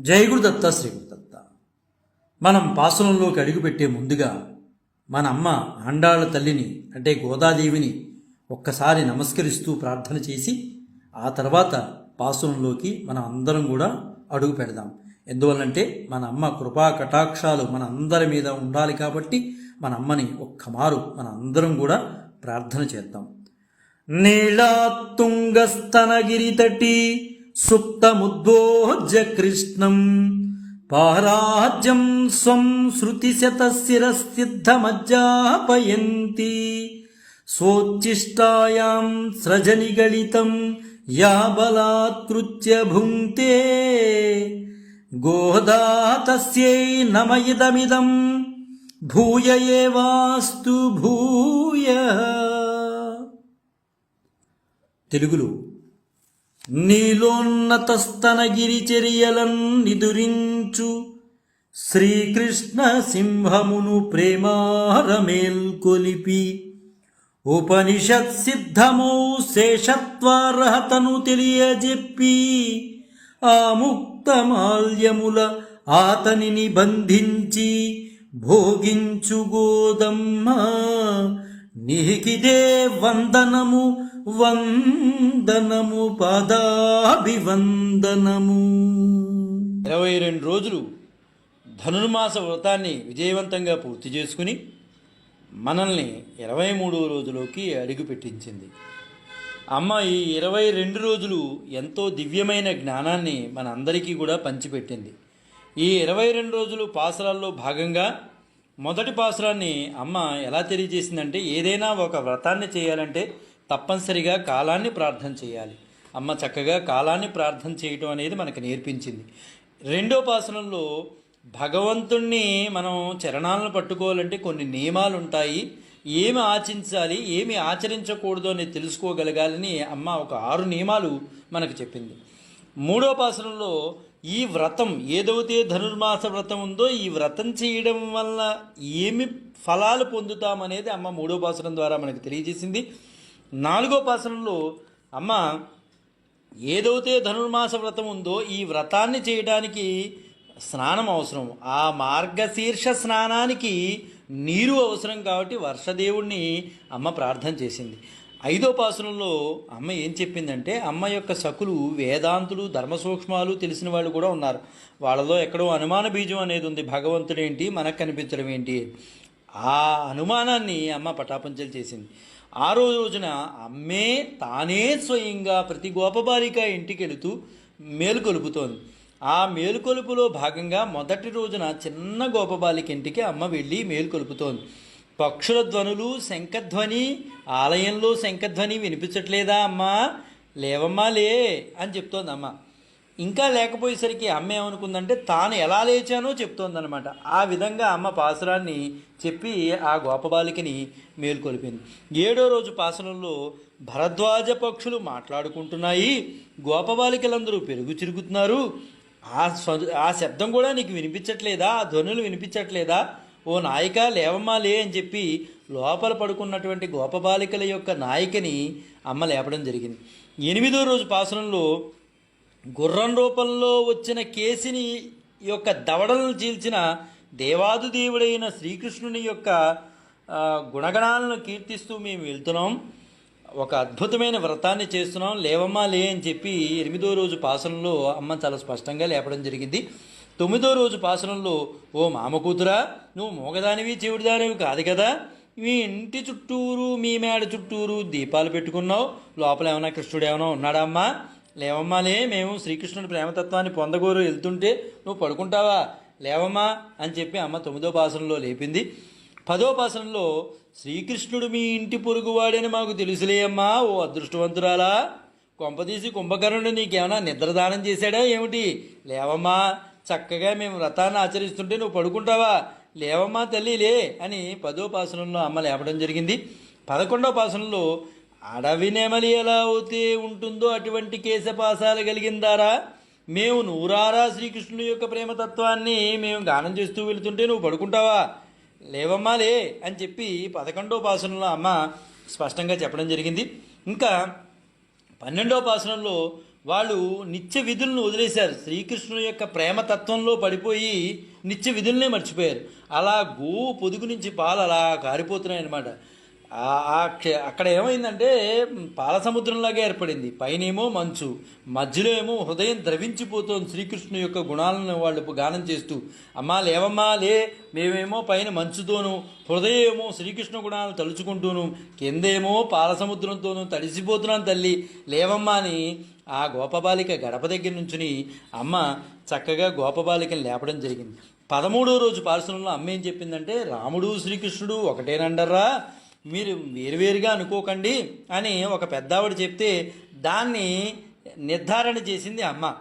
జై గురుదత్త శ్రీ గురుదత్త మనం పాసనంలోకి అడుగుపెట్టే ముందుగా మన అమ్మ ఆండాళ్ళ తల్లిని అంటే గోదాదేవిని ఒక్కసారి నమస్కరిస్తూ ప్రార్థన చేసి ఆ తర్వాత పాసనంలోకి మనం అందరం కూడా అడుగు పెడదాం. ఎందువల్లంటే మన అమ్మ కృపా కటాక్షాలు మన అందరి మీద ఉండాలి కాబట్టి మన అమ్మని ఒక్క మారు మన అందరం కూడా ప్రార్థన చేద్దాం. నీళాత్తుంగస్తనగిరితటి సుప్తముద్బోజ్య కృష్ణం పారాజ్యం స్వం శృతిశతశిరసిద్ధమజ్జాపయంతి స్వోచ్ఛిష్టాయాం స్రజనిగళితం యా బలాత్కృత్య భుంక్తే గోదా తస్యై నమ ఇదమిదం భూయ ఏవాస్తు భూయ తెలుగులో నీలోన్నతస్తనగిరిచర్యలన్ నిదురించు శ్రీకృష్ణ సింహమును ప్రేమారమేల్కొలిపి ఉపనిషత్ సిద్ధము శేషత్వార్హతను తెలియజెప్పి ఆ ముక్తమాల్యముల ఆతనిని బంధించి భోగించు గోదమ్మ నీకిదే వందనము వందనము పాదాభివందనము. ఇరవై రెండు రోజులు ధనుర్మాస వ్రతాన్ని విజయవంతంగా పూర్తి చేసుకుని మనల్ని ఇరవై మూడవ రోజులోకి అడుగు పెట్టించింది అమ్మ ఈ ఇరవై రెండు రోజులు ఎంతో దివ్యమైన జ్ఞానాన్ని మన అందరికీ కూడా పంచిపెట్టింది. ఈ ఇరవై రెండు రోజులు పాసరాల్లో భాగంగా మొదటి పాసురాన్ని అమ్మ ఎలా తెలియజేసిందంటే ఏదైనా ఒక వ్రతాన్ని చేయాలంటే తప్పనిసరిగా కాలాన్ని ప్రార్థన చేయాలి. అమ్మ చక్కగా కాలాన్ని ప్రార్థన చేయటం అనేది మనకు నేర్పించింది. రెండో పాసనంలో భగవంతుణ్ణి మనం చరణాలను పట్టుకోవాలంటే కొన్ని నియమాలు ఉంటాయి ఏమి ఆచించాలి ఏమి ఆచరించకూడదు అని తెలుసుకోగలగాలని అమ్మ ఒక ఆరు నియమాలు మనకు చెప్పింది. మూడో పాసనంలో ఈ వ్రతం ఏదైతే ధనుర్మాస వ్రతం ఉందో ఈ వ్రతం చేయడం వల్ల ఏమి ఫలాలు పొందుతామనేది అమ్మ మూడో పాసనం ద్వారా మనకు తెలియజేసింది. నాలుగో పాసనంలో అమ్మ ఏదైతే ధనుర్మాస వ్రతం ఉందో ఈ వ్రతాన్ని చేయడానికి స్నానం అవసరం. ఆ మార్గశీర్ష స్నానానికి నీరు అవసరం కాబట్టి వర్షదేవుణ్ణి అమ్మ ప్రార్థన చేసింది. ఐదో పాసనంలో అమ్మ ఏం చెప్పిందంటే అమ్మ యొక్క సకులు వేదాంతులు ధర్మ సూక్ష్మాలు తెలిసిన వాళ్ళు కూడా ఉన్నారు. వాళ్ళలో ఎక్కడో అనుమాన బీజం అనేది ఉంది. భగవంతుడేంటి? మనకు కనిపించడం ఏంటి? ఆ అనుమానాన్ని అమ్మ పటాపంచలు చేసింది. ఆరో రోజున అమ్మే తానే స్వయంగా ప్రతి గోపబాలిక ఇంటికి వెళుతూ మేలుకొలుపుతోంది ఆ మేలుకొలుపులో భాగంగా మొదటి రోజున చిన్న గోపబాలిక ఇంటికి అమ్మ వెళ్ళి మేలుకొలుపుతోంది పక్షుల ధ్వనులు శంఖధ్వని ఆలయంలో శంఖధ్వని వినిపించట్లేదా అమ్మా? లేవమ్మా లే అని చెప్తోంది అమ్మ. ఇంకా లేకపోయేసరికి అమ్మ ఏమనుకుందంటే తాను ఎలా లేచానో చెప్తోందనమాట ఆ విధంగా అమ్మ పాసురాన్ని చెప్పి ఆ గోపబాలికని మేల్కొలిపింది. ఏడో రోజు పాసనంలో భరద్వాజ పక్షులు మాట్లాడుకుంటున్నాయి గోపబాలికలందరూ పెరుగు చిరుగుతున్నారు. ఆ స్వ ఆ శబ్దం కూడా నీకు వినిపించట్లేదా? ఆ ధ్వనులు వినిపించట్లేదా? ఓ నాయిక లేవమ్మా లే అని చెప్పి లోపల పడుకున్నటువంటి గోపబాలికల యొక్క నాయికని అమ్మ లేపడం జరిగింది. ఎనిమిదో రోజు పాసనంలో గుర్రం రూపంలో వచ్చిన కేసిని యొక్క దవడలను చీల్చిన దేవాదు దేవుడైన శ్రీకృష్ణుని యొక్క గుణగణాలను కీర్తిస్తూ మేము వెళ్తున్నాం. ఒక అద్భుతమైన వ్రతాన్ని చేస్తున్నాం. లేవమ్మా లే అని చెప్పి ఎనిమిదో రోజు పాసనంలో అమ్మ చాలా స్పష్టంగా లేపడం జరిగింది. తొమ్మిదో రోజు పాసనంలో ఓ మామ కూతురా నువ్వు మూగదానివి చెవిడిదానివి కాదు కదా. మీ ఇంటి చుట్టూరు మీ మేడ చుట్టూరు దీపాలు పెట్టుకున్నావు. లోపల ఏమైనా కృష్ణుడు ఏమైనా ఉన్నాడా లేవమ్మాలే మేము శ్రీకృష్ణుడి ప్రేమతత్వాన్ని పొందగోరు వెళ్తుంటే నువ్వు పడుకుంటావా? లేవమ్మా అని చెప్పి అమ్మ తొమ్మిదో పాసనలో లేపింది. పదో పాసనంలో శ్రీకృష్ణుడు మీ ఇంటి పొరుగువాడని మాకు తెలుసులే అమ్మా ఓ అదృష్టవంతురాలా. కొంపదీసి కుంభకర్ణుడు నీకేమైనా నిద్రదానం చేశాడా ఏమిటి? లేవమ్మా చక్కగా మేము వ్రతాన్ని ఆచరిస్తుంటే నువ్వు పడుకుంటావా? లేవమ్మా తల్లి లే అని పదో పాసనంలో అమ్మ లేపడం జరిగింది. పదకొండో పాసనంలో అడవి నెమలి ఎలా అవుతే ఉంటుందో అటువంటి కేశపాసాలు కలిగిందారా? మేము నూరారా శ్రీకృష్ణుడి యొక్క ప్రేమతత్వాన్ని మేము గానం చేస్తూ వెళుతుంటే నువ్వు పడుకుంటావా? లేవమ్మా లే అని చెప్పి పదకొండో పాసనంలో అమ్మ స్పష్టంగా చెప్పడం జరిగింది. ఇంకా పన్నెండో పాసనంలో వాళ్ళు నిత్య విధులను వదిలేశారు. శ్రీకృష్ణుని యొక్క ప్రేమతత్వంలో పడిపోయి నిత్య విధులనే మర్చిపోయారు. అలా గోవు పొదుగు నుంచి పాలు అలా కారిపోతున్నాయి అన్నమాట అక్కడ ఏమైందంటే పాల సముద్రంలాగా ఏర్పడింది. పైనేమో మంచు మధ్యలో ఏమో హృదయం ద్రవించిపోతుంది శ్రీకృష్ణుని యొక్క గుణాలను వాళ్ళు గానం చేస్తూ. అమ్మా లేవమ్మా లే మేమేమో పైన మంచుతోనూ హృదయం ఏమో శ్రీకృష్ణ గుణాలను తలుచుకుంటూను కిందేమో పాల సముద్రంతోనూ తడిసిపోతున్నాను తల్లి లేవమ్మా అని ఆ గోపబాలిక గడప దగ్గర నుంచుని అమ్మ చక్కగా గోపబాలికని లేపడం జరిగింది. పదమూడో రోజు పార్శ్వంలో అమ్మ ఏం చెప్పిందంటే రాముడు శ్రీకృష్ణుడు ఒకటేనండర్రా మీరు వేరువేరుగా అనుకోకండి అని ఒక పెద్దావిడ చెప్తే దాన్ని నిర్ధారణ చేసింది అమ్మ.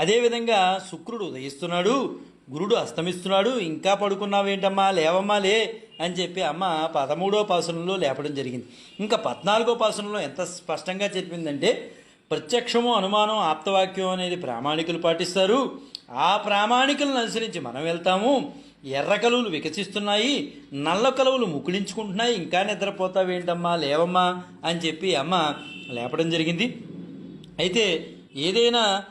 అదేవిధంగా శుక్రుడు ఉదయిస్తున్నాడు గురుడు అస్తమిస్తున్నాడు ఇంకా పడుకున్నావేంటమ్మా? లేవమ్మా లే అని చెప్పి అమ్మ పదమూడో పాసనంలో లేపడం జరిగింది. ఇంకా పద్నాలుగో పాసనంలో ఎంత స్పష్టంగా చెప్పిందంటే ప్రత్యక్షము అనుమానం ఆప్తవాక్యం అనేది ప్రామాణికులు పాటిస్తారు. ఆ ప్రామాణికులను అనుసరించి మనం వెళ్తాము. ఎర్ర కలువులు వికసిస్తున్నాయి నల్ల కలువులు ముకుళించుకుంటున్నాయి ఇంకా నిద్రపోతావేంటమ్మా లేవమ్మా అని చెప్పి అమ్మ లేపడం జరిగింది. అయితే ఏదైనా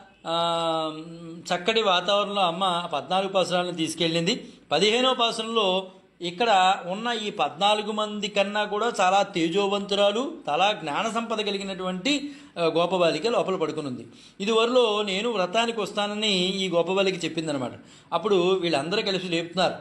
చక్కటి వాతావరణంలో అమ్మ పద్నాలుగు పాసనాలను తీసుకెళ్ళింది. పదిహేనో పాసరంలో ఇక్కడ ఉన్న ఈ పద్నాలుగు మంది కన్నా కూడా చాలా తేజోవంతురాలు చాలా జ్ఞాన సంపద కలిగినటువంటి గోపబాలిక లోపల పడుకునుంది ఇదివరలో నేను వ్రతానికి వస్తానని ఈ గోపబాలిక చెప్పిందనమాట. అప్పుడు వీళ్ళందరూ కలిసి లేపుతున్నారు.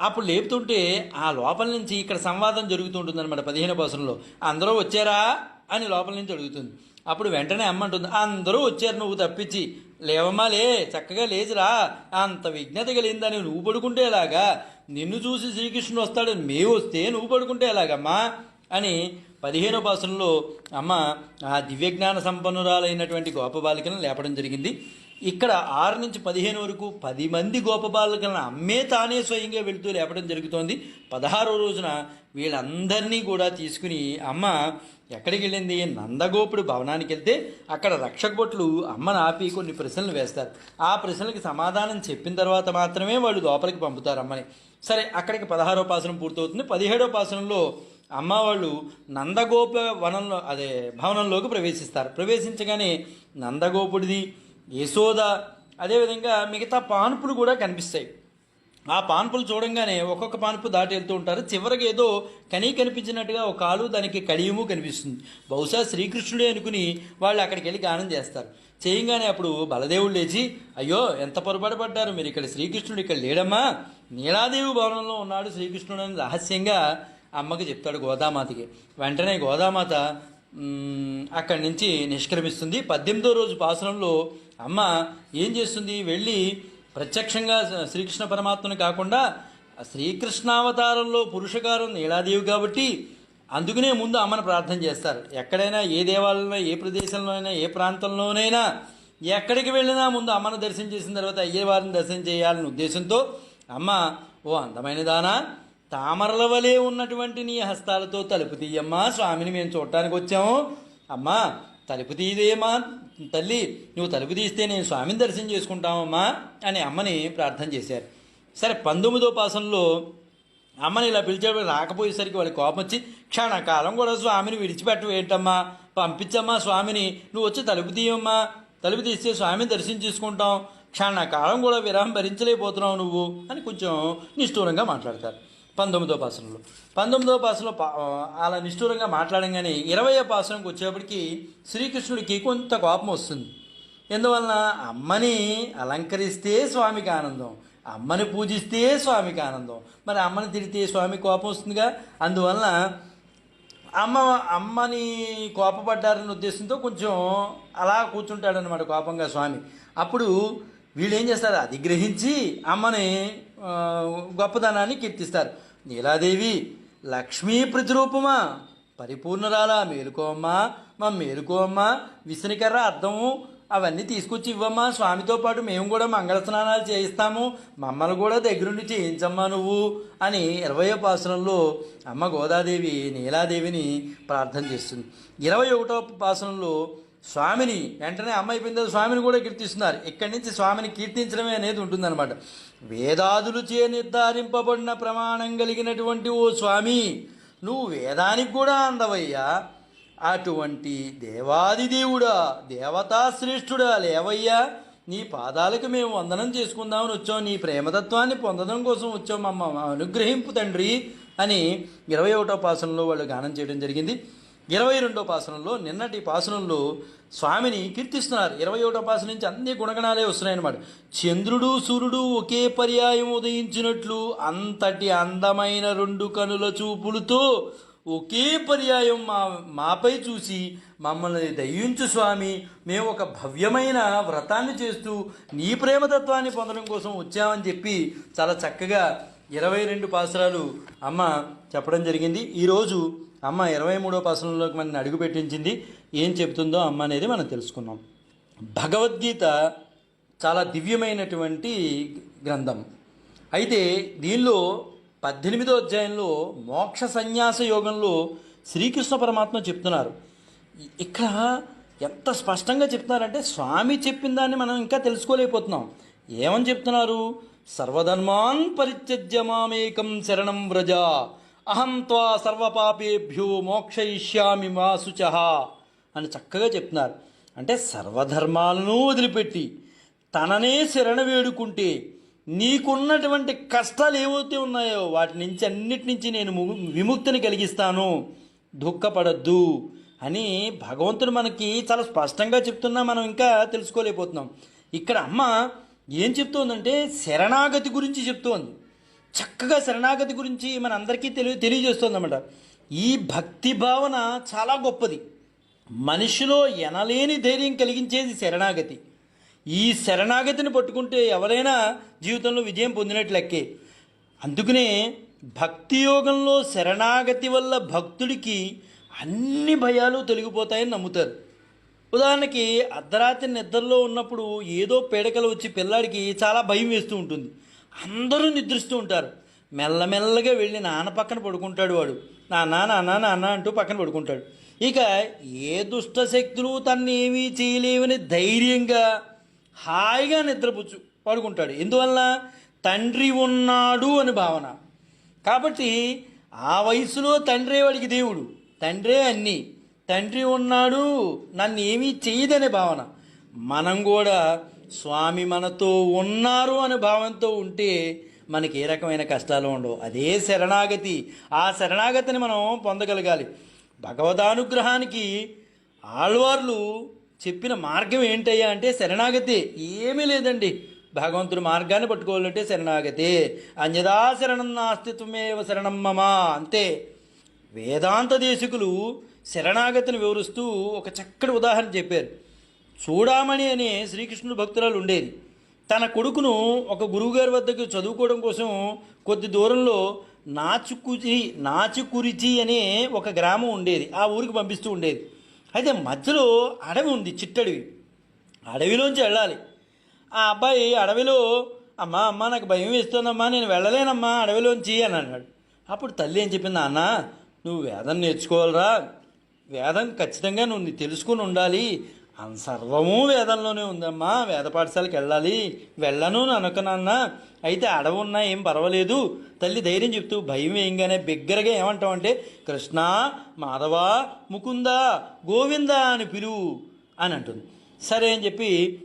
అప్పుడు లేపుతుంటే ఆ లోపల నుంచి ఇక్కడ సంవాదం జరుగుతుంటుందన్నమాట పదిహేను పాసంలో. అందరూ వచ్చారా? అని లోపల నుంచి అడుగుతుంది. అప్పుడు వెంటనే అమ్మంటుంది అందరూ వచ్చారు నువ్వు తప్పించి. లేవమ్మా లే చక్కగా లేచిరా. అంత విజ్ఞత కలిగిందని నువ్వు పడుకుంటే ఎలాగా? నిన్ను చూసి శ్రీకృష్ణుడు వస్తాడని మేము వస్తే నువ్వు పడుకుంటే ఎలాగమ్మా? అని పదిహేనో పాసంలో అమ్మ ఆ దివ్యజ్ఞాన సంపన్నురాలైనటువంటి గోపబాలికలను లేపడం జరిగింది. ఇక్కడ ఆరు నుంచి పదిహేను వరకు పది మంది గోపబాలకులను అమ్మే తానే స్వయంగా వెళుతూ లేపడం జరుగుతోంది. పదహారో రోజున వీళ్ళందరినీ కూడా తీసుకుని అమ్మ ఎక్కడికి వెళ్ళింది? నందగోపుడు భవనానికి వెళ్తే అక్కడ రక్షకభటులు అమ్మను ఆపి కొన్ని ప్రశ్నలు వేస్తారు. ఆ ప్రశ్నలకి సమాధానం చెప్పిన తర్వాత మాత్రమే వాళ్ళు లోపలికి పంపుతారు అమ్మని. సరే అక్కడికి పదహారో పాసనం పూర్తవుతుంది. పదిహేడో పాసనంలో అమ్మ వాళ్ళు నందగోప వనంలో అదే భవనంలోకి ప్రవేశిస్తారు. ప్రవేశించగానే నందగోపుడిది యశోద అదేవిధంగా మిగతా పాన్పులు కూడా కనిపిస్తాయి. ఆ పాన్పులు చూడంగానే ఒక్కొక్క పాన్పు దాటి వెళ్తూ ఉంటారు. చివరికి ఏదో కనీ కనిపించినట్టుగా ఒక కాలు దానికి కడియము కనిపిస్తుంది. బహుశా శ్రీకృష్ణుడే అనుకుని వాళ్ళు అక్కడికి వెళ్ళి గానం చేస్తారు. చేయంగానే అప్పుడు బలదేవుడు లేచి అయ్యో ఎంత పొరపాటు పడ్డారు? మీరు ఇక్కడ శ్రీకృష్ణుడు ఇక్కడ లేడమ్మా. నీలాదేవి భవనంలో ఉన్నాడు శ్రీకృష్ణుడు అని రహస్యంగా అమ్మకి చెప్తాడు గోదామాతకి. వెంటనే గోదామాత అక్కడి నుంచి నిష్క్రమిస్తుంది. పద్దెనిమిదో రోజు పాసనంలో అమ్మ ఏం చేస్తుంది? వెళ్ళి ప్రత్యక్షంగా శ్రీకృష్ణ పరమాత్మని కాకుండా శ్రీకృష్ణావతారంలో పురుషకారం నీలాదేవి కాబట్టి అందుకనే ముందు అమ్మను ప్రార్థన చేస్తారు. ఎక్కడైనా ఏ దేవాలయంలో ఏ ప్రదేశంలో అయినా ఏ ప్రాంతంలోనైనా ఎక్కడికి వెళ్ళినా ముందు అమ్మను దర్శనం చేసిన తర్వాత అయ్యవారిని దర్శనం చేయాలనే ఉద్దేశంతో అమ్మ ఓ అందమైన దానా తామరల వలె ఉన్నటువంటి నీ హస్తాలతో తలుపు తీయమ్మా స్వామిని మేము చూడటానికి వచ్చాము. అమ్మా తలుపు తీయదేమా తల్లి నువ్వు తలుపు తీస్తే నేను స్వామిని దర్శనం చేసుకుంటామమ్మా అని అమ్మని ప్రార్థన చేశారు. సరే పంతొమ్మిదో పాసంలో అమ్మని ఇలా పిలిచేవాడు రాకపోయేసరికి వాళ్ళకి కోపం వచ్చి క్షణకాలం కూడా స్వామిని విడిచిపెట్టవు ఏంటమ్మా? పంపించమ్మా స్వామిని. నువ్వు వచ్చి తలుపు తీయమ్మా. తలుపు తీస్తే స్వామిని దర్శనం చేసుకుంటాం. క్షణకాలం కూడా విరామం భరించలేకపోతున్నావు నువ్వు అని కొంచెం నిష్ఠూరంగా మాట్లాడతారు. పంతొమ్మిదో పాసనంలో. పంతొమ్మిదో పాసనలో పా- అలా నిష్ఠూరంగా మాట్లాడంగానే ఇరవయో పాసనంకి వచ్చేప్పటికి శ్రీకృష్ణుడికి కొంత కోపం వస్తుంది. ఎందువలన అమ్మని అలంకరిస్తే స్వామికి ఆనందం అమ్మని పూజిస్తే స్వామికి ఆనందం. మరి అమ్మని తిడితే స్వామికి కోపం వస్తుందిగా? అందువలన అమ్మ అమ్మని కోపపడ్డారనే ఉద్దేశంతో కొంచెం అలా కూర్చుంటాడనమాట కోపంగా స్వామి. అప్పుడు వీళ్ళు ఏం చేస్తారు? అది గ్రహించి అమ్మని గొప్పదనాన్ని కీర్తిస్తారు. నీలాదేవి లక్ష్మీ ప్రతిరూపమా? పరిపూర్ణరాలా మేలుకోమ్మా మా మేలుకోమ్మా విసనికర్ర అర్థము అవన్నీ తీసుకొచ్చి ఇవ్వమ్మా. స్వామితో పాటు మేము కూడా మంగళ స్నానాలు చేయిస్తాము. మమ్మల్ని కూడా దగ్గరుండి చేయించమ్మా నువ్వు అని ఇరవై పాసనంలో అమ్మ గోదాదేవి నీలాదేవిని ప్రార్థన చేస్తుంది. ఇరవై ఒకటో పాసనంలో స్వామిని వెంటనే అమ్మ అయిపోయిన స్వామిని కూడా కీర్తిస్తున్నారు. ఇక్కడి నుంచి స్వామిని కీర్తించడమే అనేది ఉంటుందన్నమాట. వేదాదులు చే నిర్ధారింపబడిన ప్రమాణం కలిగినటువంటి ఓ స్వామి. నువ్వు వేదానికి కూడా అందవయ్యా. అటువంటి దేవాది దేవుడా దేవతాశ్రేష్ఠుడా లేవయ్యా. నీ పాదాలకు మేము వందనం చేసుకుందామని వచ్చాం. నీ ప్రేమతత్వాన్ని పొందడం కోసం వచ్చాం. మమ్మ అనుగ్రహింపు తండ్రి అని ఇరవై ఒకటో పాసనలో వాళ్ళు గానం చేయడం జరిగింది. ఇరవై రెండో పాసనంలో నిన్నటి పాసనంలో స్వామిని కీర్తిస్తున్నారు. ఇరవై ఒకటో పాసనం నుంచి అన్ని గుణగణాలే వస్తున్నాయన్నమాట. చంద్రుడు సూర్యుడు ఒకే పర్యాయం ఉదయించినట్లు అంతటి అందమైన రెండు కనుల చూపులతో ఒకే పర్యాయం మా మాపై చూసి మమ్మల్ని దయించు స్వామి. మేము ఒక భవ్యమైన వ్రతాన్ని చేస్తూ నీ ప్రేమతత్వాన్ని పొందడం కోసం వచ్చామని చెప్పి చాలా చక్కగా ఇరవై రెండు పాసరాలు అమ్మ చెప్పడం జరిగింది. ఈరోజు అమ్మ ఇరవై మూడో పాసరంలోకి మన అడుగు పెట్టించింది. ఏం చెబుతుందో అమ్మ అనేది మనం తెలుసుకున్నాం భగవద్గీత చాలా దివ్యమైనటువంటి గ్రంథం. అయితే దీనిలో పద్దెనిమిదో అధ్యాయంలో మోక్ష సన్యాస యోగంలో శ్రీకృష్ణ పరమాత్మ చెప్తున్నారు. ఇక్కడ ఎంత స్పష్టంగా చెప్తున్నారంటే స్వామి చెప్పిన దాన్ని మనం ఇంకా తెలుసుకోలేకపోతున్నాం. ఏమని చెప్తున్నారు? సర్వధర్మాన్ పరిత్యజ్య మామేకం శరణం వ్రజ. అహం త్వా సర్వపాపేభ్యో మోక్షయిష్యామి మా శుచ. అని చక్కగా చెప్తున్నారు. అంటే సర్వధర్మాలను వదిలిపెట్టి తననే శరణ వేడుకుంటే నీకున్నటువంటి కష్టాలు ఏవైతే ఉన్నాయో వాటి నుంచి అన్నిటి నుంచి నేను ము- విముక్తిని కలిగిస్తాను. దుఃఖపడద్దు అని భగవంతుడు మనకి చాలా స్పష్టంగా చెప్తున్నా మనం ఇంకా తెలుసుకోలేకపోతున్నాం. ఇక్కడ అమ్మ ఏం చెప్తోందంటే శరణాగతి గురించి చెప్తోంది. చక్కగా శరణాగతి గురించి మన అందరికీ తెలియ తెలియజేస్తోందన్నమాట. ఈ భక్తి భావన చాలా గొప్పది. మనిషిలో ఎనలేని ధైర్యం కలిగించేది శరణాగతి. ఈ శరణాగతిని పట్టుకుంటే ఎవరైనా జీవితంలో విజయం పొందినట్లెక్కే అందుకనే భక్తి యోగంలో శరణాగతి వల్ల భక్తుడికి అన్ని భయాలు తొలగిపోతాయని నమ్ముతారు. ఉదాహరణకి అర్ధరాత్రి నిద్రలో ఉన్నప్పుడు ఏదో పీడకలు వచ్చి పిల్లాడికి చాలా భయం వేస్తూ ఉంటుంది. అందరూ నిద్రిస్తూ ఉంటారు. మెల్లమెల్లగా వెళ్ళి నాన్న పక్కన పడుకుంటాడు వాడు. నాన్న నాన్న నాన్న అంటూ పక్కన పడుకుంటాడు. ఇక ఏ దుష్ట శక్తులు తన్ని ఏమీ చేయలేవని ధైర్యంగా హాయిగా నిద్రపుచ్చు పడుకుంటాడు. ఎందువల్ల? తండ్రి ఉన్నాడు అని భావన. కాబట్టి ఆ వయసులో తండ్రే వాడికి దేవుడు. తండ్రే అన్నీ. తండ్రి ఉన్నాడు నన్ను ఏమీ చేయదనే భావన. మనం కూడా స్వామి మనతో ఉన్నారు అనే భావంతో ఉంటే మనకి ఏ రకమైన కష్టాలు ఉండవు. అదే శరణాగతి. ఆ శరణాగతిని మనం పొందగలగాలి. భగవదానుగ్రహానికి ఆళ్వార్లు చెప్పిన మార్గం ఏంటయ్యా అంటే శరణాగతి. ఏమీ లేదండి. భగవంతుడు మార్గాన్ని పట్టుకోవాలంటే శరణాగతి. అన్యదా శరణం నాస్తిత్వమేవ శరణం మమ. అంతే. వేదాంత దేశికులు శరణాగతిని వివరిస్తూ ఒక చక్కటి ఉదాహరణ చెప్పారు. చూడామణి అనే శ్రీకృష్ణుడు భక్తురాలు ఉండేది. తన కొడుకును ఒక గురువుగారి వద్దకు చదువుకోవడం కోసం కొద్ది దూరంలో నాచుకుచి నాచుకురిచి అనే ఒక గ్రామం ఉండేది. ఆ ఊరికి పంపిస్తూ ఉండేది. అయితే మధ్యలో అడవి ఉంది చిట్టడవి. అడవిలోంచి వెళ్ళాలి. ఆ అబ్బాయి అడవిలో అమ్మా అమ్మ నాకు భయం వేస్తుందమ్మా నేను వెళ్ళలేనమ్మా అడవిలోంచి అని అన్నాడు. అప్పుడు తల్లి ఏం చెప్పింది అన్న నువ్వు వేదం నేర్చుకోవాలరా. వేదం ఖచ్చితంగా నువ్వు తెలుసుకుని ఉండాలి. సర్వము వేదంలోనే ఉందమ్మా. వేద పాఠశాలకు వెళ్ళాలి. వెళ్ళను అని అనుకున్నాన్న అయితే అడవున్నా ఉన్నా ఏం పర్వాలేదు. తల్లి ధైర్యం చెప్తూ భయం వేయంగానే బిగ్గరగా ఏమంటావంటే కృష్ణ మాధవ ముకుంద గోవింద అని పిలువు అని అంటుంది. సరే అని చెప్పి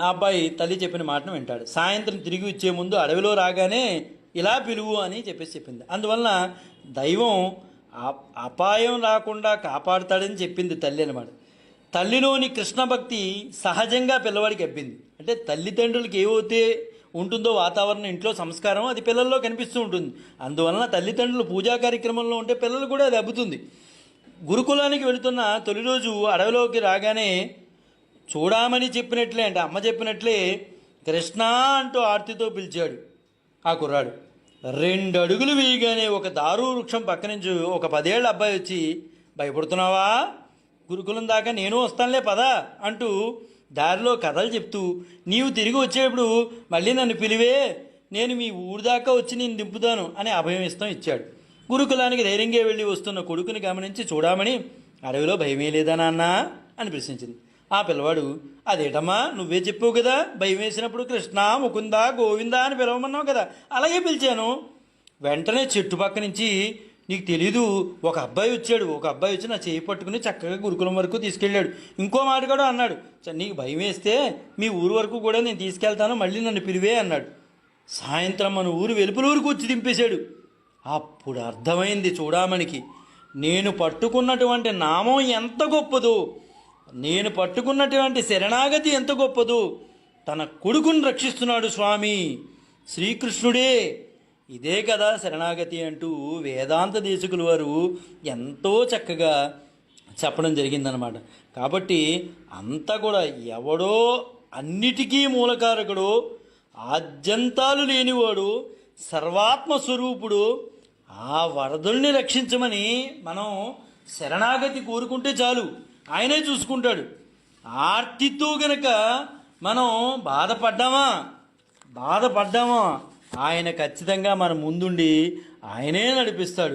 ఆ అబ్బాయి తల్లి చెప్పిన మాటను వింటాడు. సాయంత్రం తిరిగి వచ్చే ముందు అడవిలో రాగానే ఇలా పిలువు అని చెప్పేసి చెప్పింది. అందువలన దైవం అపాయం రాకుండా కాపాడుతాడని చెప్పింది తల్లి అనమాట తల్లిలోని కృష్ణ భక్తి సహజంగా పిల్లవాడికి అబ్బింది. అంటే తల్లిదండ్రులకి ఏవైతే ఉంటుందో వాతావరణం ఇంట్లో సంస్కారం అది పిల్లల్లో కనిపిస్తూ ఉంటుంది. అందువలన తల్లిదండ్రులు పూజా కార్యక్రమంలో ఉంటే పిల్లలు కూడా అది అబ్బుతుంది. గురుకులానికి వెళుతున్న తొలి రోజు అడవిలోకి రాగానే చూడామని చెప్పినట్లే అంటే అమ్మ చెప్పినట్లే కృష్ణ అంటూ ఆర్తితో పిలిచాడు ఆ కుర్రాడు. రెండు అడుగులు వేయగానే ఒక దారు వృక్షం పక్క నుంచి ఒక పదేళ్ళ అబ్బాయి వచ్చి భయపడుతున్నావా గురుకులం దాకా నేను వస్తానులే పదా అంటూ దారిలో కథలు చెప్తూ నీవు తిరిగి వచ్చేప్పుడు మళ్ళీ నన్ను పిలివే నేను మీ ఊరి దాకా వచ్చి నేను దింపుతాను అని అభయం ఇస్తాం ఇచ్చాడు. గురుకులానికి ధైర్యంగా వెళ్ళి వస్తున్న కొడుకుని గమనించి చూడమని అడవిలో భయమే లేదా నాన్న? అని ప్రశ్నించింది. ఆ పిల్లవాడు అదేటమ్మా నువ్వే చెప్పావు కదా భయం వేసినప్పుడు కృష్ణ ముకుంద గోవింద అని పిలవమన్నావు కదా అలాగే పిలిచాను. వెంటనే చెట్టు పక్క నుంచి నీకు తెలీదు ఒక అబ్బాయి వచ్చాడు ఒక అబ్బాయి వచ్చి నా చేయి పట్టుకుని చక్కగా గురుకులం వరకు తీసుకెళ్ళాడు. ఇంకో మాట కూడా అన్నాడు "చ, నీకు భయం వేస్తే మీ ఊరు వరకు కూడా నేను తీసుకెళ్తాను మళ్ళీ నన్ను పిలివే అన్నాడు. సాయంత్రం మన ఊరు వెలుపుల ఊరికి వచ్చి దింపేశాడు. అప్పుడు అర్థమైంది చూడామణికి నేను పట్టుకున్నటువంటి నామం ఎంత గొప్పదో. నేను పట్టుకున్నటువంటి శరణాగతి ఎంత గొప్పదో? తన కొడుకుని రక్షిస్తున్నాడు స్వామి. శ్రీకృష్ణుడే. ఇదే కదా శరణాగతి అంటూ వేదాంత దేశకుల వారు ఎంతో చక్కగా చెప్పడం జరిగిందనమాట కాబట్టి అంతా కూడా ఎవడో అన్నిటికీ మూలకారకుడు ఆద్యంతాలు లేనివాడు సర్వాత్మ స్వరూపుడు ఆ వరదుల్ని రక్షించమని మనం శరణాగతి కోరుకుంటే చాలు. ఆయనే చూసుకుంటాడు. ఆర్తితో గనక మనం బాధపడ్డామా? బాధపడ్డామా? ఆయన ఖచ్చితంగా మన ముందుండి ఆయనే నడిపిస్తాడు.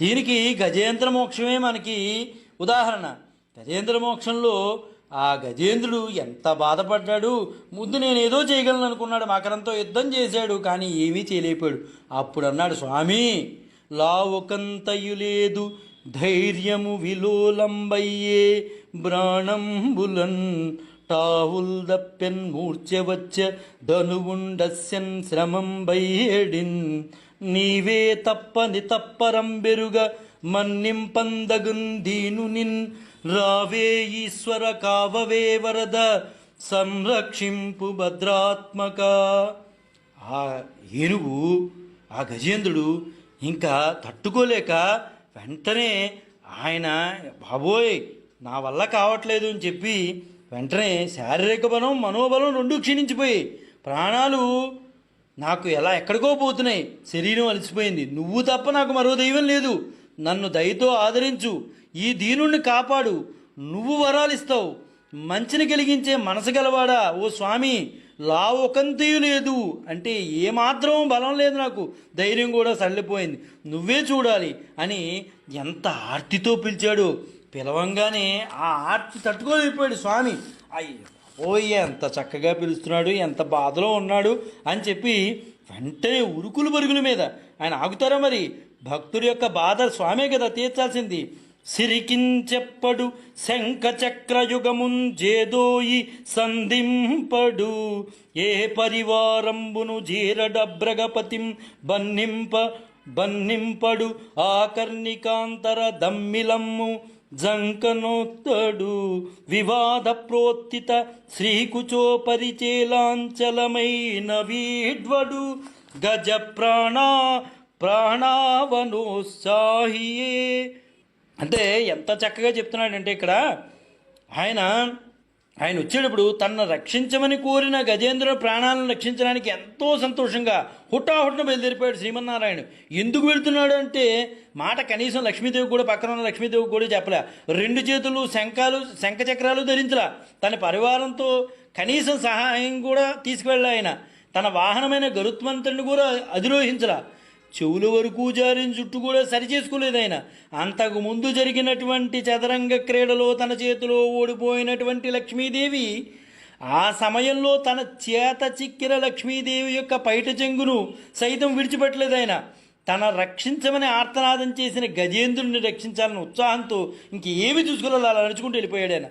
దీనికి గజేంద్ర మోక్షమే మనకి ఉదాహరణ. గజేంద్ర మోక్షంలో ఆ గజేంద్రుడు ఎంత బాధపడ్డాడు? ముందు నేను ఏదో చేయగలను అనుకున్నాడు. మకరంతో యుద్ధం చేశాడు కానీ ఏమీ చేయలేకపోయాడు. అప్పుడు అన్నాడు స్వామి లావుకంతయు లేదు. ధైర్యము విలోలంబయ్యే బ్రాణంబులన్ టావుల్ దప్పెన్ మూర్చవచ్చ ధనువుండస్యన్ శ్రమం బయ్యేడిన్ నీవే తప్పని తప్పరంబెరుగ మన్నింపందగున్ దీనునిన్. రావే ఈశ్వర కావవే వరద సంరక్షింపు భద్రాత్మక. ఆ ఏనుగు ఆ గజేంద్రుడు ఇంకా తట్టుకోలేక వెంటనే ఆయన బాబోయ్ నా వల్ల కావట్లేదు అని చెప్పి వెంటనే శారీరక బలం మనోబలం రెండు క్షీణించిపోయి ప్రాణాలు నాకు ఎలా ఎక్కడికో పోతున్నాయి. శరీరం అలసిపోయింది. నువ్వు తప్ప నాకు మరో దైవం లేదు. నన్ను దయతో ఆదరించు. ఈ దీనుణ్ణి కాపాడు. నువ్వు వరాలిస్తావు. మంచిని కలిగించే మనసు గలవాడా? ఓ స్వామి లావొకంతయు లేదు. అంటే ఏమాత్రం బలం లేదు నాకు. ధైర్యం కూడా సల్లిపోయింది నువ్వే చూడాలి అని ఎంత ఆర్తితో పిలిచాడు. పిలవంగానే ఆ ఆర్తి తట్టుకోలేకపోయాడు స్వామి. అయ్యో ఓయ్ ఎంత చక్కగా పిలుస్తున్నాడు ఎంత బాధలో ఉన్నాడు అని చెప్పి వెంటనే ఉరుకులు పరుగుల మీద. ఆయన ఆగుతారా మరి? భక్తుడి యొక్క బాధ స్వామే కదా తీర్చాల్సింది. సిరికించెప్పడు శంఖ జేదోయి సంధింపడు. ఏ పరివారంబును జీరడబ్రగపతిం బన్నింప బన్నింపడు ఆకర్ణికాంతర దమ్మిలమ్ము జంకనోత్తడు. వివాద ప్రోత్తిత శ్రీకుచోపరిచేలాంచలమైన వీడ్వడు. గజ ప్రాణా ప్రాణావనోత్సాహియే. అంటే ఎంత చక్కగా చెప్తున్నాడంటే ఇక్కడ ఆయన ఆయన వచ్చేటప్పుడు తనను రక్షించమని కోరిన గజేంద్ర ప్రాణాలను రక్షించడానికి ఎంతో సంతోషంగా హుటాహుటిన బయలుదేరిపోయాడు శ్రీమన్నారాయణ ఎందుకు వెళ్తున్నాడు అంటే మాట కనీసం లక్ష్మీదేవి కూడా పక్కన ఉన్న లక్ష్మీదేవి కూడా చెప్పలే. రెండు చేతులు శంఖాలు శంఖ చక్రాలు ధరించలా. తన పరివారంతో కనీసం సహాయం కూడా తీసుకువెళ్ళా ఆయన తన వాహనమైన గరుత్మంతుడిని కూడా అధిరోహించలా. చెవుల వరకు జారిన జుట్టు కూడా సరిచేసుకోలేదు ఆయన. అంతకు ముందు జరిగినటువంటి చదరంగ క్రీడలో తన చేతిలో ఓడిపోయినటువంటి లక్ష్మీదేవి ఆ సమయంలో తన చేత చిక్కిన లక్ష్మీదేవి యొక్క పైట చెంగును సైతం విడిచిపెట్టలేదు ఆయన. తన రక్షించమని ఆర్తనాదం చేసిన గజేంద్రుడిని రక్షించాలని ఉత్సాహంతో ఇంక ఏమి అలా నడుచుకుంటూ వెళ్ళిపోయాడు ఆయన.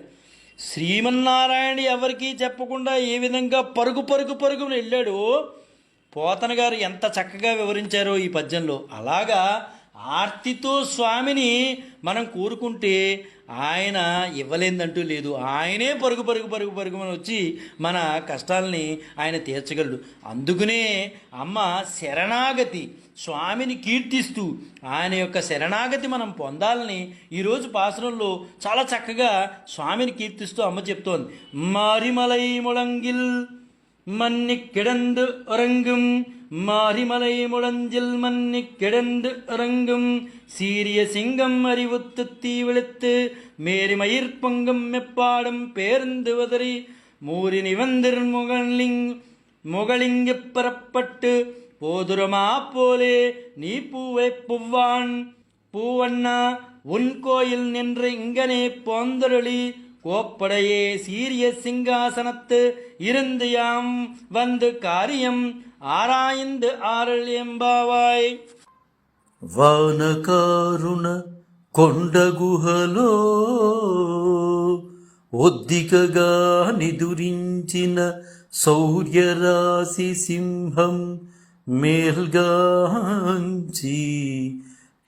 శ్రీమన్నారాయణ ఎవరికీ చెప్పకుండా ఏ విధంగా పరుగు పరుగు పరుగున వెళ్ళాడో పోతన గారు ఎంత చక్కగా వివరించారో ఈ పద్యంలో. అలాగా ఆర్తితో స్వామిని మనం కోరుకుంటే ఆయన ఇవ్వలేదంటూ లేదు. ఆయనే పరుగు పరుగు పరుగు పరుగుమని వచ్చి మన కష్టాలని ఆయన తీర్చగలడు. అందుకనే అమ్మ శరణాగతి స్వామిని కీర్తిస్తూ ఆయన యొక్క శరణాగతి మనం పొందాలని ఈరోజు పాసరంలో చాలా చక్కగా స్వామిని కీర్తిస్తూ అమ్మ చెప్తోంది. మరిమలై ముళంగిల్ மன்னி கிடந்து உறங்கும் மாரிமலை முழஞ்சில் மன்னி கிடந்து இறங்கும். சீரிய சிங்கம் அறிவுத்து தீ விழுத்து மேரிமயிர் பொங்கும் மெப்பாடும் பேருந்து உதறி மூரி நிவந்திர் முகலிங் முகலிங்கு பெறப்பட்டு போதுரமா போலே நீ பூவை புவ்வான். பூவண்ணா உன் கோயில் நின்று இங்கனே போந்தருளி கோப்படையே சீரிய சிங்காசனத்து இருந்து யாம் வந்து காரியம் ஆராய்ந்து ஆரல் எம்பாவாய் వానకారుణ కొండ గుహలో ఒద్దికగా నిదురించిన శౌర్యరాశి సింహం మేల్గాంచి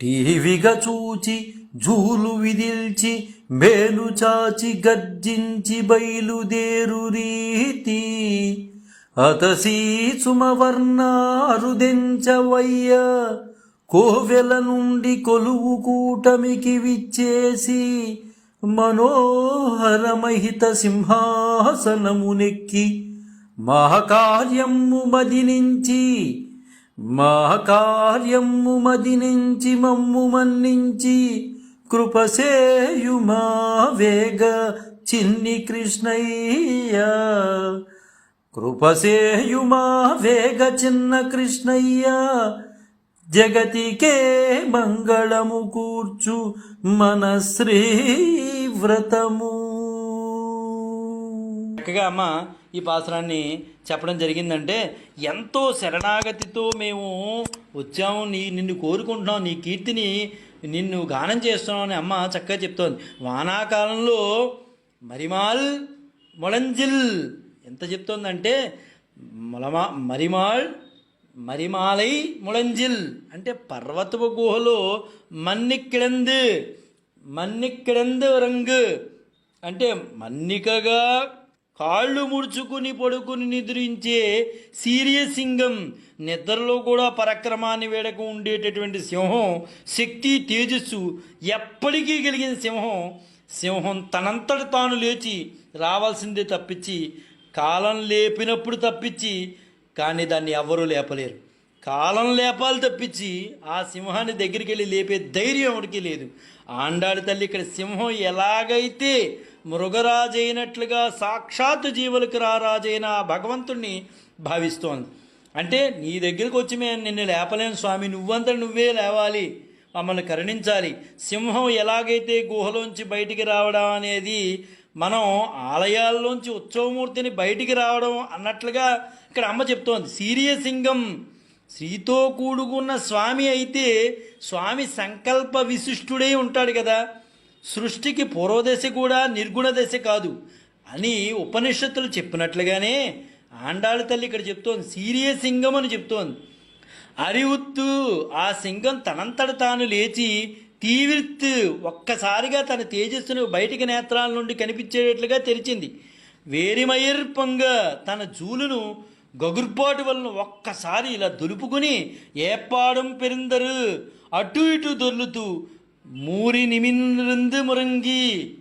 టీవిగా చూచి జూలు విదిల్చి మేలు చాచి గర్జించి బయలుదేరు రీతి అతసీ సుమవర్ణారుదెంచవయ్య కోవెల నుండి కొలువు కూటమికి విచ్చేసి మనోహరమహిత సింహాసనమునెక్కి మహకార్యము మదినించి మహకార్యము మదినించి మమ్ము మన్నించి కృపసేయుమా వేగ చిన్ని కృష్ణయ్య. కృపసేయుమా వేగ చిన్న కృష్ణయ్య. జగతికే మంగళము కూర్చు మన శ్రీవ్రతము చక్కగా అమ్మ ఈ పాసరాన్ని చెప్పడం జరిగిందంటే ఎంతో శరణాగతితో మేము వచ్చాము. నీ నిన్ను కోరుకుంటున్నాం. నీ కీర్తిని నిన్ను గానం చేస్తున్నాం అని అమ్మ చక్కగా చెప్తోంది. వానాకాలంలో మరిమాల్ మొలంజిల్ ఎంత చెప్తోందంటే మొలమా మరిమాల్ మరిమాలై ముళంజిల్ అంటే పర్వతపు గుహలో మన్నిక్కిడందు మన్నిక్కిడందు రంగు అంటే మన్నికగా కాళ్ళు ముడుచుకుని పడుకుని నిద్రించే సీరియస్ సింగం నిద్రలో కూడా పరక్రమాన్ని వేడక ఉండేటటువంటి సింహం శక్తి తేజస్సు ఎప్పటికీ కలిగిన సింహం. సింహం తనంతట తాను లేచి రావాల్సిందే తప్పించి కాలం లేపినప్పుడు తప్పించి కానీ దాన్ని ఎవ్వరూ లేపలేరు. కాలం లేపాలి తప్పించి ఆ సింహాన్ని దగ్గరికి వెళ్ళి లేపే ధైర్యం ఎవరికి లేదు. ఆండాడి తల్లి ఇక్కడ సింహం ఎలాగైతే మృగరాజైనట్లుగా సాక్షాత్ జీవులకు రారాజైన భగవంతుణ్ణి భావిస్తోంది. అంటే నీ దగ్గరికి వచ్చి మేము నిన్ను లేపలేను స్వామి నువ్వంతా నువ్వే లేవాలి మమ్మల్ని కరుణించాలి. సింహం ఎలాగైతే గుహలోంచి బయటికి రావడం అనేది మనం ఆలయాల్లోంచి ఉత్సవమూర్తిని బయటికి రావడం అన్నట్లుగా ఇక్కడ అమ్మ చెప్తోంది. సీరియసింగం శ్రీతో కూడుకున్న స్వామి అయితే స్వామి సంకల్ప విశిష్టుడై ఉంటాడు కదా. సృష్టికి పూర్వదశ కూడా నిర్గుణ దశ కాదు అని ఉపనిషత్తులు చెప్పినట్లుగానే ఆండాళ్ళ తల్లి ఇక్కడ చెప్తోంది సీరియస్ సింగం అని చెప్తోంది. అరివుత్తు ఆ సింగం తనంతట తాను లేచి తీవిర్త్ ఒక్కసారిగా తన తేజస్సును బయటికి నేత్రాల నుండి కనిపించేటట్లుగా తెరిచింది. వేరిమయర్పంగా తన జూలును గగుర్పాటు వలన ఒక్కసారి ఇలా దులుపుకుని ఏపాడం పెరిందరు అటు ఇటు దొర్లుతూ మూరి నిమిందు మురంగి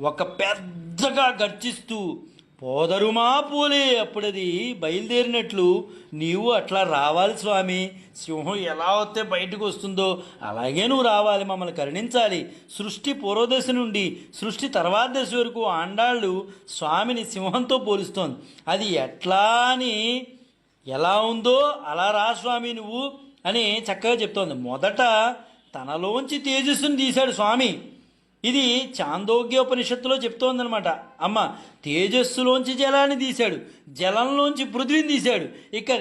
ఒక పెద్దగా గర్జిస్తూ పోదరుమా పోలే అప్పుడది బయలుదేరినట్లు నీవు అట్లా రావాలి స్వామి. సింహం ఎలా వస్తే బయటకు వస్తుందో అలాగే నువ్వు రావాలి మమ్మల్ని కరుణించాలి. సృష్టి పూర్వదశ నుండి సృష్టి తర్వాత దశ వరకు ఆండాళ్ళు స్వామిని సింహంతో పోలుస్తోంది. అది ఎట్లా అని ఎలా ఉందో అలా రా స్వామి నువ్వు అని చక్కగా చెప్తోంది. మొదట తనలోంచి తేజస్సును తీశాడు స్వామి. ఇది చాందోగ్యోపనిషత్తులో చెప్తోందనమాట అమ్మ తేజస్సులోంచి జలాన్ని తీశాడు జలంలోంచి పృథ్వీని తీశాడు. ఇక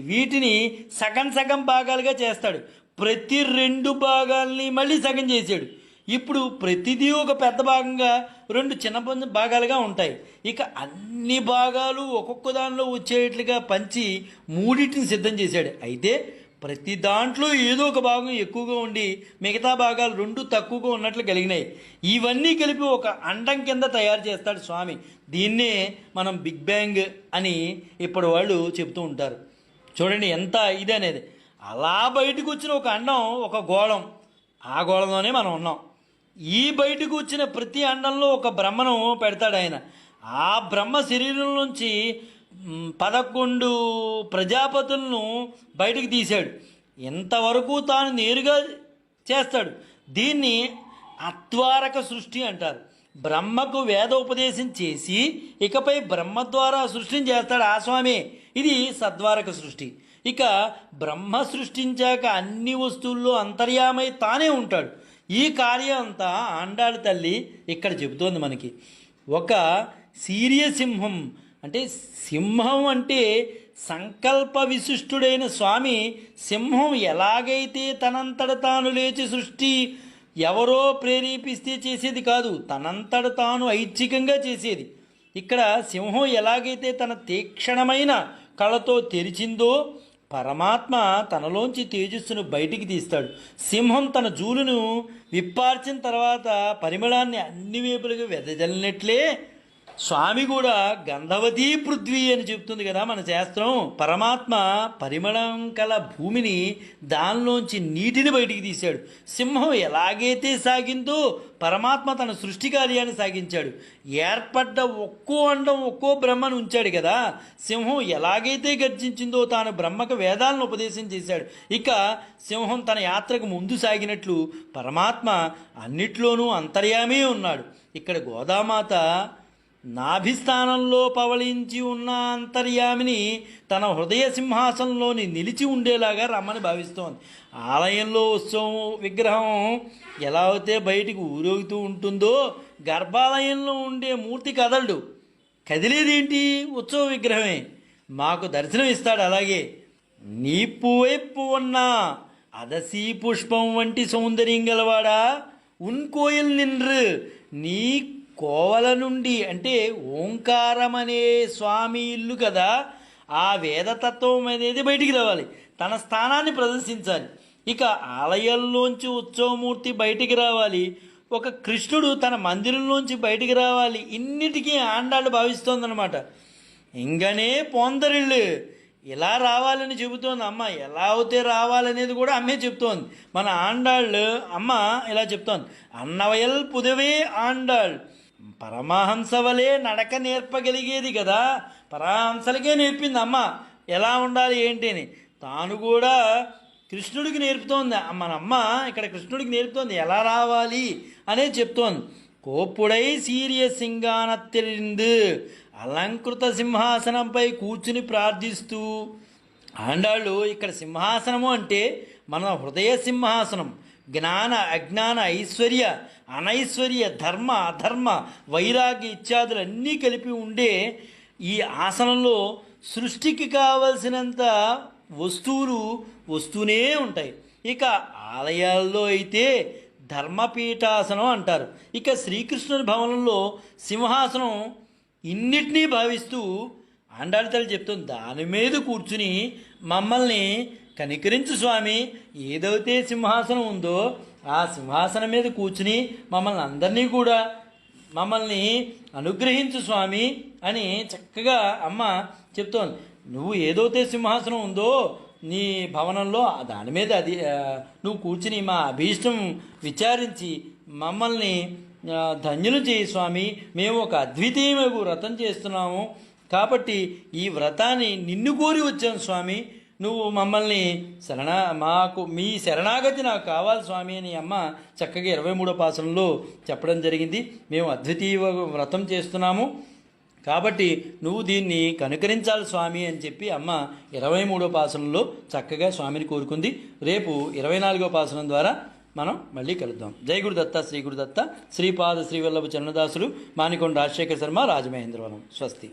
వీటిని సగం సగం భాగాలుగా చేస్తాడు. ప్రతి రెండు భాగాల్ని మళ్ళీ సగం చేశాడు. ఇప్పుడు ప్రతిదీ ఒక పెద్ద భాగంగా రెండు చిన్న భాగాలుగా ఉంటాయి. ఇక అన్ని భాగాలు ఒక్కొక్క దానిలో వచ్చేట్లుగా పంచి మూడింటిని సిద్ధం చేశాడు. అయితే ప్రతి దాంట్లో ఏదో ఒక భాగం ఎక్కువగా ఉండి మిగతా భాగాలు రెండు తక్కువగా ఉన్నట్లు కలిగినాయి. ఇవన్నీ కలిపి ఒక అండం కింద తయారు చేస్తాడు స్వామి. దీన్నే మనం బిగ్ బ్యాంగ్ అని ఇప్పుడు వాళ్ళు చెప్తూ ఉంటారు. చూడండి ఎంత ఇది అనేది. అలా బయటకు వచ్చిన ఒక అండం ఒక గోళం. ఆ గోళంలోనే మనం ఉన్నాం. ఈ బయటకు వచ్చిన ప్రతి అండంలో ఒక బ్రహ్మను పెడతాడు ఆయన. ఆ బ్రహ్మ శరీరం నుంచి పదకొండు ప్రజాపతులను బయటకు తీశాడు. ఇంతవరకు తాను నేరుగా చేస్తాడు. దీన్ని అత్వారక సృష్టి అంటారు. బ్రహ్మకు వేదోపదేశం చేసి ఇకపై బ్రహ్మ ద్వారా సృష్టిని చేస్తాడు ఆ స్వామి. ఇది సద్వారక సృష్టి. ఇక బ్రహ్మ సృష్టించాక అన్ని వస్తువుల్లో అంతర్యామై తానే ఉంటాడు. ఈ కార్యం అంతా ఆండాడి తల్లి ఇక్కడ చెబుతోంది మనకి. ఒక సీరియసింహం అంటే సింహం అంటే సంకల్ప విశిష్టుడైన స్వామి సింహం ఎలాగైతే తనంతట తాను లేచి సృష్టి ఎవరో ప్రేరేపిస్తే చేసేది కాదు తనంతట తాను ఐచ్ఛికంగా చేసేది. ఇక్కడ సింహం ఎలాగైతే తన తీక్షణమైన కళతో తెరిచిందో పరమాత్మ తనలోంచి తేజస్సును బయటికి తీస్తాడు. సింహం తన జూలును విప్పార్చిన తర్వాత పరిమళాన్ని అన్ని వైపులుగా వెదజల్లినట్లే స్వామి కూడా గంధవతీ పృథ్వీ అని చెప్తుంది కదా మన శాస్త్రం. పరమాత్మ పరిమళం కల భూమిని దానిలోంచి నీటిని బయటికి తీశాడు. సింహం ఎలాగైతే సాగిందో పరమాత్మ తన సృష్టి కార్యాన్ని సాగించాడు. ఏర్పడ్డ ఒక్కో అండం ఒక్కో బ్రహ్మను ఉంచాడు కదా. సింహం ఎలాగైతే గర్జించిందో తాను బ్రహ్మకు వేదాలను ఉపదేశం చేశాడు. ఇక సింహం తన యాత్రకు ముందు సాగినట్లు పరమాత్మ అన్నిట్లోనూ అంతర్యామే ఉన్నాడు. ఇక్కడ గోదామాత నాభిస్థానంలో పవళించి ఉన్న అంతర్యామిని తన హృదయ సింహాసనంలోని నిలిచి ఉండేలాగా రమ్మని భావిస్తోంది. ఆలయంలో ఉత్సవం విగ్రహం ఎలా అయితే బయటికి ఊరేగుతూ ఉంటుందో గర్భాలయంలో ఉండే మూర్తి కదలడు. కదిలేదేంటి? ఉత్సవ విగ్రహమే. మాకు దర్శనం ఇస్తాడు అలాగే. నీ వైపు ఉన్న అదసీ పుష్పం వంటి సౌందర్యం గలవాడా? ఉన్కోయిల్ నిన్రు. నీ కోవల నుండి అంటే ఓంకారం అనే స్వామి ఇల్లు కదా ఆ వేదతత్వం అనేది బయటికి రావాలి. తన స్థానాన్ని ప్రదర్శించాలి. ఇక ఆలయంలోంచి ఉత్సవమూర్తి బయటికి రావాలి. ఒక కృష్ణుడు తన మందిరంలోంచి బయటికి రావాలి. ఇన్నిటికీ ఆండాళ్ళు భావిస్తోందనమాట ఇంకనే పోందరిళ్ళు ఇలా రావాలని చెబుతోంది అమ్మ? ఎలా అవుతే రావాలనేది కూడా అమ్మే చెప్తోంది. మన ఆండాళ్ళు అమ్మ ఇలా చెప్తోంది. అన్నవయల్ పుదవే ఆండాళ్ళు పరమహంస వలే నడక నేర్పగలిగేది కదా. పరమహంసలకే నేర్పింది అమ్మ. ఎలా ఉండాలి ఏంటి అని తాను కూడా కృష్ణుడికి నేర్పుతోంది. మన అమ్మ ఇక్కడ కృష్ణుడికి నేర్పుతోంది. ఎలా రావాలి అనే చెప్తోంది. కోప్పుడై సీరియ సింగానత్తెరిందు అలంకృత సింహాసనంపై కూర్చుని ప్రార్థిస్తూ ఆండాళ్ళు ఇక్కడ సింహాసనము అంటే మన హృదయ సింహాసనం. జ్ఞాన అజ్ఞాన ఐశ్వర్య అనైశ్వర్య ధర్మ అధర్మ వైరాగ్య ఇత్యాదులన్నీ కలిపి ఉండే ఈ ఆసనంలో సృష్టికి కావలసినంత వస్తువులు వస్తూనే ఉంటాయి ఇక ఆలయాల్లో అయితే ధర్మపీఠాసనం అంటారు ఇక శ్రీకృష్ణుని భవనంలో సింహాసనం ఇన్నిటినీ భావిస్తూ ఆండాళితలు చెప్తుంది దాని మీద కూర్చుని మమ్మల్ని కనికరించు స్వామి ఏదైతే సింహాసనం ఉందో ఆ సింహాసనం మీద కూర్చుని మమ్మల్ని అందరినీ కూడా మమ్మల్ని అనుగ్రహించు స్వామి అని చక్కగా అమ్మ చెప్తోంది. నువ్వు ఏదైతే సింహాసనం ఉందో నీ భవనంలో దాని మీద అది నువ్వు కూర్చుని మా అభీష్టం విచారించి మమ్మల్ని ధన్యులు చేయి స్వామి. మేము ఒక అద్వితీయమైన వ్రతం చేస్తున్నాము. కాబట్టి ఈ వ్రతాన్ని నిన్ను కోరి వచ్చాను స్వామి. నువ్వు మమ్మల్ని శరణా మాకు మీ శరణాగతి నాకు కావాలి స్వామి అని అమ్మ చక్కగా ఇరవై మూడో పాసనంలో చెప్పడం జరిగింది. మేము అద్వితీయ వ్రతం చేస్తున్నాము. కాబట్టి నువ్వు దీన్ని కనుకరించాలి స్వామి అని చెప్పి అమ్మ ఇరవై మూడో పాసనంలో చక్కగా స్వామిని కోరుకుంది. రేపు ఇరవై నాలుగో పాసనం ద్వారా మనం మళ్ళీ కలుద్దాం. జై గురుదత్త శ్రీ గురుదత్త శ్రీపాద శ్రీవల్లభ చరణదాసులు మానికొండ రాజశేఖర శర్మ రాజమహేంద్రవరం. స్వస్తి.